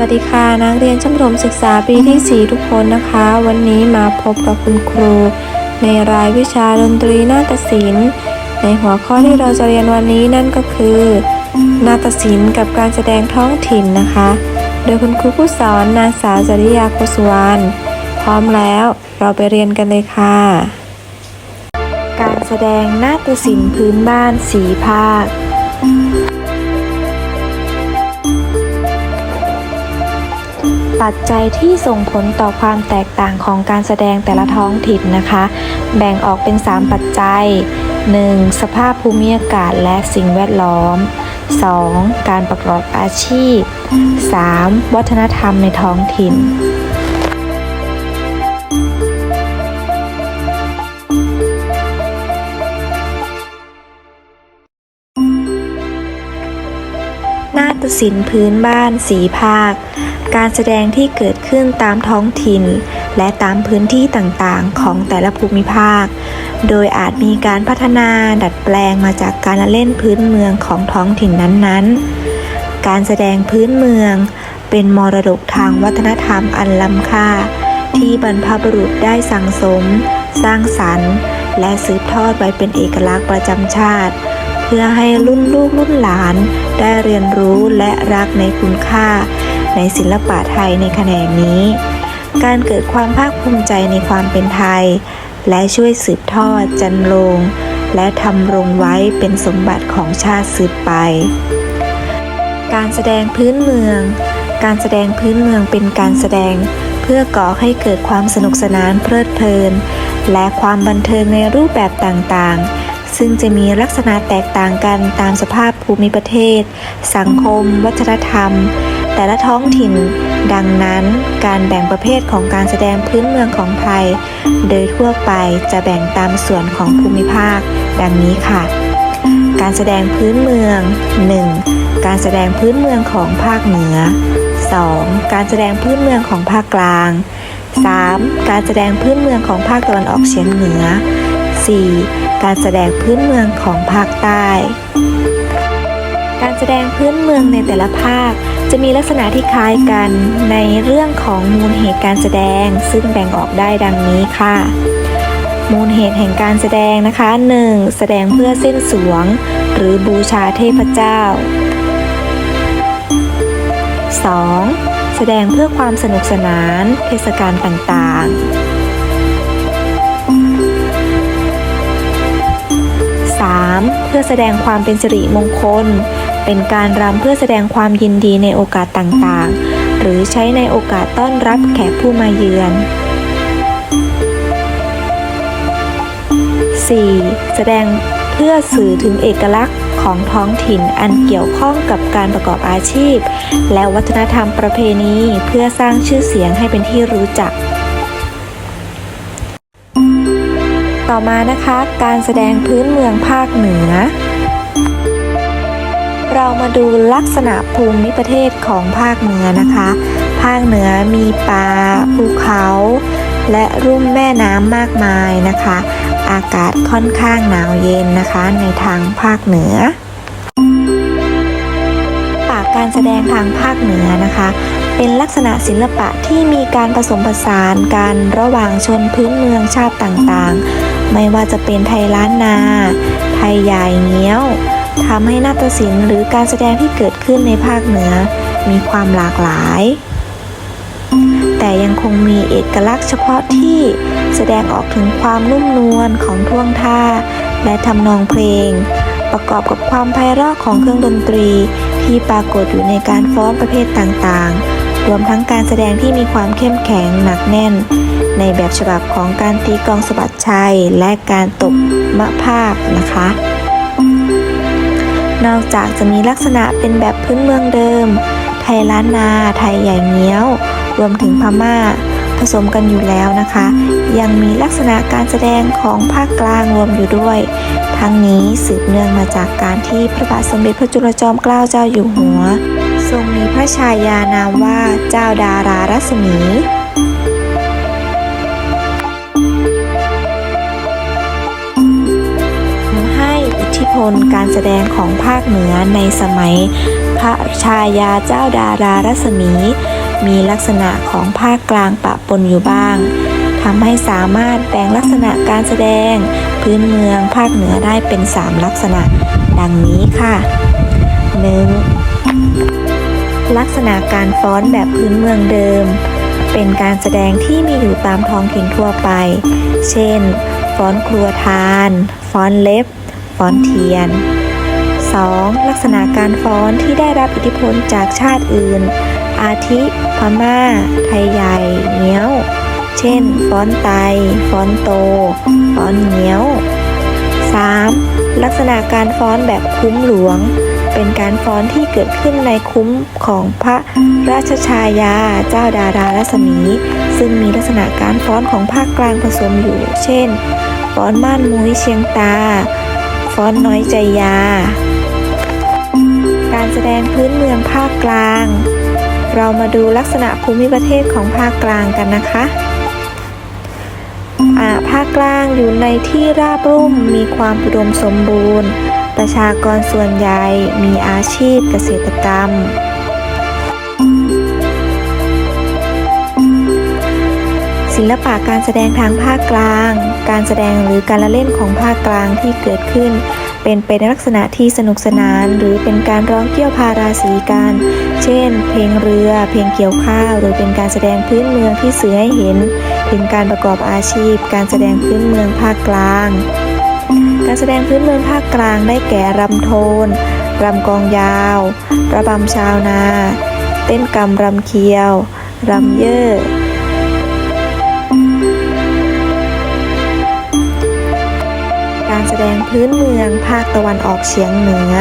วัสดีค่ะ นักเรียนชั้นประถมศึกษาปีที่ 4 ทุกคนนะคะ วันนี้มาพบกับคุณครู ในรายวิชาดนตรีนาฏศิลป์ ในหัวข้อที่เราจะเรียนวันนี้นั่นก็คือ นาฏศิลป์กับการแสดงท้องถิ่นนะคะ โดยคุณครูผู้สอนนางสาวจริยาโคสุวรรณพร้อมแล้วเราไปเรียนกันเลยค่ะ การแสดงนาฏศิลป์พื้นบ้านสีภาค ปัจจัยที่ส่งผลต่อความแตกต่างของการแสดงแต่ละท้องถิ่นนะคะ แบ่งออกเป็น 3 ปัจจัย 1. สภาพภูมิอากาศและสิ่งแวดล้อม 2. การประกอบอาชีพ 3. วัฒนธรรมในท้องถิ่นนาฏศิลป์พื้นบ้านสีภาค การแสดงที่เกิดขึ้นตามท้องถิ่น และตามพื้นที่ต่างๆ ของแต่ละภูมิภาค โดยอาจมีการพัฒนาดัดแปลงมาจากการละเล่นพื้นเมืองของท้องถิ่นนั้นๆ การแสดงพื้นเมืองเป็นมรดกทางวัฒนธรรมอันล้ำค่า ที่บรรพบุรุษได้สั่งสม สร้างสรรค์ และสืบทอดไว้เป็นเอกลักษณ์ประจำชาติ เพื่อให้รุ่นลูกรุ่นหลาน ได้เรียนรู้และรักในคุณค่า ในศิลปะไทยในแขนงนี้ การเกิดความภาคภูมิใจในความเป็นไทย และช่วยสืบทอดจันโรงและทำรงไว้เป็นสมบัติของชาติสืบไป การแสดงพื้นเมือง การแสดงพื้นเมืองเป็นการแสดงเพื่อก่อให้เกิดความสนุกสนานเพลิดเพลิน และความบันเทิงในรูปแบบต่างๆ ซึ่งจะมีลักษณะแตกต่างกันตามสภาพภูมิประเทศ สังคม วัฒนธรรม แต่ละท้องถิ่น ดังนั้นการแบ่งประเภทของการแสดงพื้นเมืองของไทย โดยทั่วไปจะแบ่งตามส่วนของภูมิภาค ดังนี้ค่ะ การแสดงพื้นเมือง 1. การแสดงพื้นเมืองของภาคเหนือ 2. การแสดงพื้นเมืองของภาคกลาง 3. การแสดงพื้นเมืองของภาคตะวันออกเฉียงเหนือ 4. การแสดงพื้นเมืองของภาคใต้ การแสดงพื้นเมืองในแต่ละภาค จะมีลักษณะที่คล้ายกันในเรื่องของมูลเหตุการแสดง ซึ่งแบ่งออกได้ดังนี้ค่ะ มูลเหตุแห่งการแสดงนะคะ 1. แสดงเพื่อเส้นสวง หรือบูชาเทพเจ้า 2. แสดงเพื่อความสนุกสนาน เทศกาลต่างๆ 3. เพื่อแสดงความเป็นสิริมงคล เป็นการรำเพื่อแสดงความยินดีในโอกาสต่างๆ หรือใช้ในโอกาสต้อนรับแขกผู้มาเยือน 4. แสดงเพื่อสื่อถึงเอกลักษณ์ของท้องถิ่นอันเกี่ยวข้องกับการประกอบอาชีพ และวัฒนธรรมประเพณีเพื่อสร้างชื่อเสียงให้เป็นที่รู้จัก ต่อมานะคะ การแสดงพื้นเมืองภาคเหนือ เรามาดูลักษณะภูมิประเทศของภาคเหนือนะคะ ภาคเหนือมีป่าภูเขา และรุ่มแม่น้ำมากมายนะคะ อากาศค่อนข้างหนาวเย็นนะคะในทางภาคเหนือปากการแสดงทางภาคเหนือนะคะ เป็นลักษณะศิลปะที่มีการผสมผสานกันระหว่างชนพื้นเมืองชาติต่างๆ ไม่ว่าจะเป็นไทยล้านนา ไทยใหญ่เงี้ยว ทำให้นาฏศิลป์หรือการแสดงที่เกิดขึ้นในภาคเหนือ มีความหลากหลาย แต่ยังคงมีเอกลักษณ์เฉพาะที่แสดงออกถึงความนุ่มนวลของท่วงท่า และทำนองเพลง ประกอบกับความไพเราะของเครื่องดนตรีที่ปรากฏอยู่ในการฟ้อนประเภทต่างๆ รวมทั้งการแสดงที่มีความเข้มแข็งหนักแน่น ในแบบฉบับของการตีกลองสะบัดชัยและการตบมะภาคนะคะ นอกจากจะมีลักษณะเป็นแบบพื้นเมืองเดิม ไทยล้านนา ไทยใหญ่เงี้ยว รวมถึงพม่า ผสมกันอยู่แล้วนะคะ ยังมีลักษณะการแสดงของภาคกลางรวมอยู่ด้วย ทั้งนี้สืบเนื่องมาจากการที่พระบาทสมเด็จพระจุลจอมเกล้าเจ้าอยู่หัว ทรงมีพระชายานามว่าเจ้าดารารัศมี ทำให้อิทธิพลการแสดงของภาคเหนือในสมัย พระชายาเจ้าดารารัศมี มีลักษณะของภาคกลางปะปนอยู่บ้างทำให้สามารถแบ่งลักษณะการแสดง พื้นเมืองภาคเหนือได้เป็น 3 ลักษณะ ดังนี้ค่ะ 1. ลักษณะการฟ้อนแบบพื้นเมืองเดิม เป็นการแสดงที่มีอยู่ตามท้องถิ่นทั่วไป เช่น ฟ้อนครัวทาน ฟ้อนเล็บ ฟ้อนเทียน 2. ลักษณะการฟ้อนที่ได้รับอิทธิพลจากชาติอื่น อาทิพม่า ไทยใหญ่เงี้ยว เช่น ฟ้อนไต ฟ้อนโต ฟ้อนเงี้ยว 3. ลักษณะการฟ้อนแบบคุ้มหลวง เป็นการฟ้อนที่เกิดขึ้นในคุ้มของพระราชชายาเจ้าดารารัศมี ซึ่งมีลักษณะการฟ้อนของภาคกลางผสมอยู่ เช่น ฟ้อนม่านมุ้ยเชียงตา ฟ้อนน้อยใจยา การแสดงพื้นเมืองภาคกลาง เรามาดูลักษณะภูมิประเทศของภาคกลางกันนะคะอ่าภาคกลางอยู่ในที่ราบรุ่มมีความอุดมสมบูรณ์ ประชากรส่วนใหญ่มีอาชีพเกษตรกรรม ศิลปะการแสดงทางภาคกลาง การแสดงหรือการละเล่นของภาคกลางที่เกิดขึ้น เป็นไปในลักษณะที่สนุกสนาน หรือเป็นการร้องเกี่ยวพาราสีกัน เช่น เพลงเรือ เพลงเกี่ยวข้าว หรือเป็นการแสดงพื้นเมืองที่สื่อให้เห็น ถึงการประกอบอาชีพ การแสดงพื้นเมืองภาคกลาง การแสดงพื้นเมืองภาคกลางได้แก่รำโทนรำกองยาว ระบำชาวนา เต้นกำรำเคียว รำเย่อ ดงพื้นเมืองภาคตะวันออกเฉียงเหนือ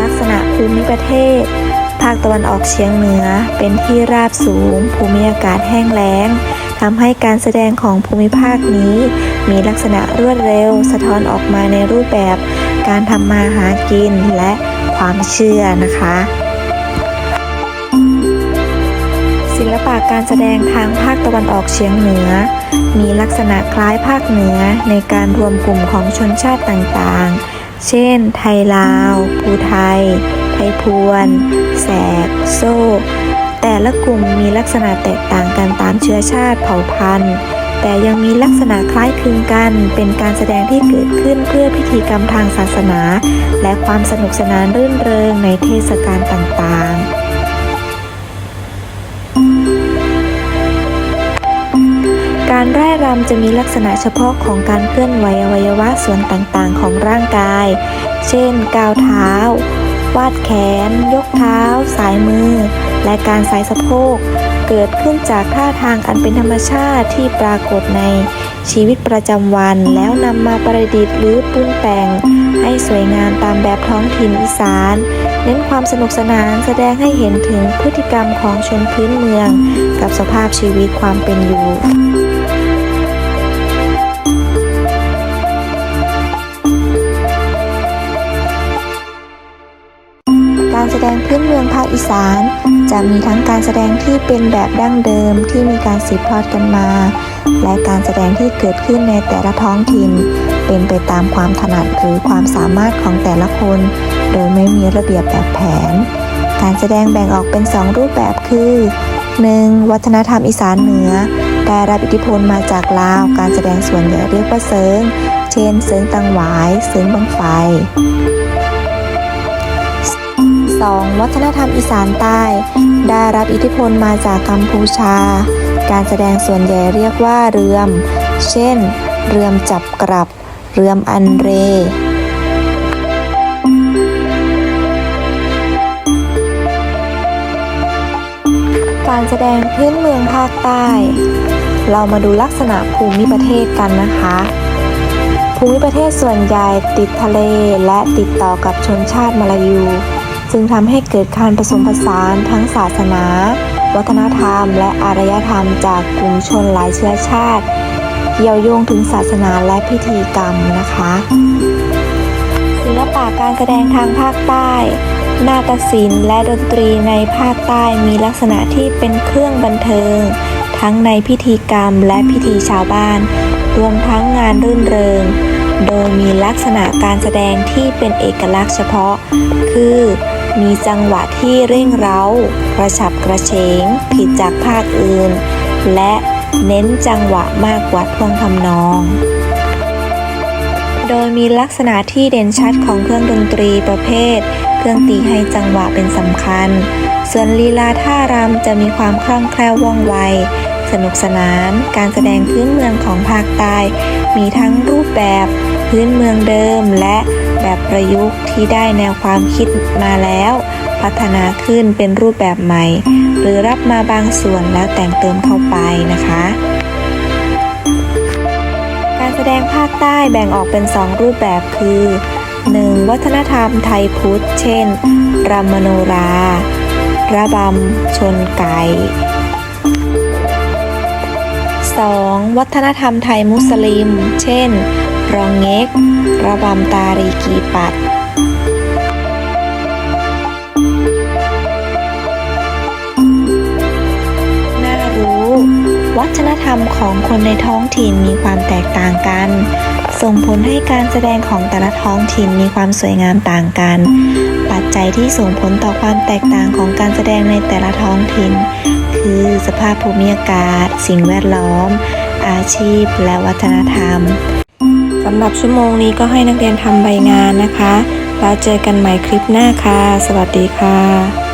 ลักษณะภูมิประเทศ ภาคตะวันออกเฉียงเหนือเป็นที่ราบสูง ภูมิอากาศแห้งแล้งทำให้การแสดงของภูมิภาคนี้ มีลักษณะรวดเร็ว สะท้อนออกมาในรูปแบบ การทำมาหากินและความเชื่อนะคะ ศิลปะการแสดงทางภาคตะวันออกเฉียงเหนือ มีลักษณะคล้ายภาคเหนือในการรวมกลุ่มของชนชาติต่างๆ เช่น ไทยลาว ภูไทย ไทยพวน แสก โซ่ แต่ละกลุ่มมีลักษณะแตกต่างกันตามเชื้อชาติเผ่าพันธุ์ แต่ยังมีลักษณะคล้ายคลึงกัน เป็นการแสดงที่เกิดขึ้นเพื่อพิธีกรรมทางศาสนา และความสนุกสนานรื่นเริงในเทศกาลต่างๆ การร่ายรำจะมีลักษณะเฉพาะของการเคลื่อนไหวอวัยวะส่วนต่างๆ ของร่างกาย เช่น ก้าวเท้า วาดแขน ยกเท้า สายมือ และการสายสะโพก เกิดขึ้นจากท่าทางอันเป็นธรรมชาติที่ปรากฏในชีวิตประจำวัน แล้วนำมาประดิษฐ์หรือปรุงแต่ง ให้สวยงามตามแบบท้องถิ่นอีสาน เน้นความสนุกสนานแสดงให้เห็นถึงพฤติกรรมของชนพื้นเมือง กับสภาพชีวิตความเป็นอยู่การแสดงพื้นเมืองภาคอีสาน จะมีทั้งการแสดงที่เป็นแบบดั้งเดิมที่มีการสืบทอดกันมา และการแสดงที่เกิดขึ้นในแต่ละท้องถิ่น เป็นไปตามความถนัดหรือความสามารถของแต่ละคน โดยไม่มีระเบียบแบบแผน การแสดงแบ่งออกเป็น 2 รูปแบบคือ 1. วัฒนธรรมอีสานเหนือ ได้รับอิทธิพลมาจากลาว การแสดงส่วนใหญ่เรียกว่าเซิง เช่น เซิงตังหวาย เซิงบังไฟ 2. วัฒนธรรมอีสานใต้ ได้รับอิทธิพลมาจากกัมพูชา การแสดงส่วนใหญ่เรียกว่าเรือม เช่น เรือมจับกลับ เรือมอันเรการแสดงพื้นเมืองภาคใต้ เรามาดูลักษณะภูมิประเทศกันนะคะ ภูมิประเทศส่วนใหญ่ติดทะเลและติดต่อกับชนชาติมาลายู จึงทำให้เกิดการผสมผสานทั้งศาสนา วัฒนธรรม และอารยธรรมจากกลุ่มชนหลายเชื้อชาติ เกี่ยวโยงถึงศาสนาและพิธีกรรมนะคะศิลปะการแสดงทางภาคใต้นาฏศิลป์และดนตรีในภาคใต้มีลักษณะที่เป็นเครื่องบันเทิง ทั้งในพิธีกรรมและพิธีชาวบ้าน รวมทั้งงานรื่นเริง โดยมีลักษณะการแสดงที่เป็นเอกลักษณ์เฉพาะ คือ มีจังหวะที่เร่งเร้ากระฉับกระเฉง ผิดจากภาคอื่น และเน้นจังหวะมากกว่าท่วงทำนอง โดยมีลักษณะที่เด่นชัดของเครื่องดนตรีประเภท เครื่องตีให้จังหวะเป็นสำคัญ ส่วนลีลาท่ารำจะมีความคล่องแคล่วว่องไวสนุกสนาน การแสดงพื้นเมืองของภาคใต้มีทั้งรูปแบบ พื้นเมืองเดิมและแบบประยุกต์ที่ได้แนวความคิดมาแล้ว พัฒนาขึ้นเป็นรูปแบบใหม่ หรือรับมาบางส่วนแล้วแต่งเติมเข้าไปนะคะ การแสดงภาคใต้แบ่งออกเป็น 2 รูปแบบคือ 1. วัฒนธรรมไทยพุทธ เช่นรำมโนรา ระบำชนไก่ 2. วัฒนธรรมไทยมุสลิม เช่น รองเง็ก ระบำตารีกีปัด น่ารู้ วัฒนธรรมของคนในท้องถิ่นมีความแตกต่างกัน ส่งผลให้การแสดงของแต่ละท้องถิ่นมีความสวยงามต่างกัน ปัจจัยที่ส่งผลต่อความแตกต่างของการแสดงในแต่ละท้องถิ่น คือสภาพภูมิอากาศ สิ่งแวดล้อมอาชีพและวัฒนธรรม สำหรับชั่วโมงนี้ก็ให้นักเรียนทำใบงานนะคะ แล้วเจอกันใหม่คลิปหน้าค่ะ สวัสดีค่ะ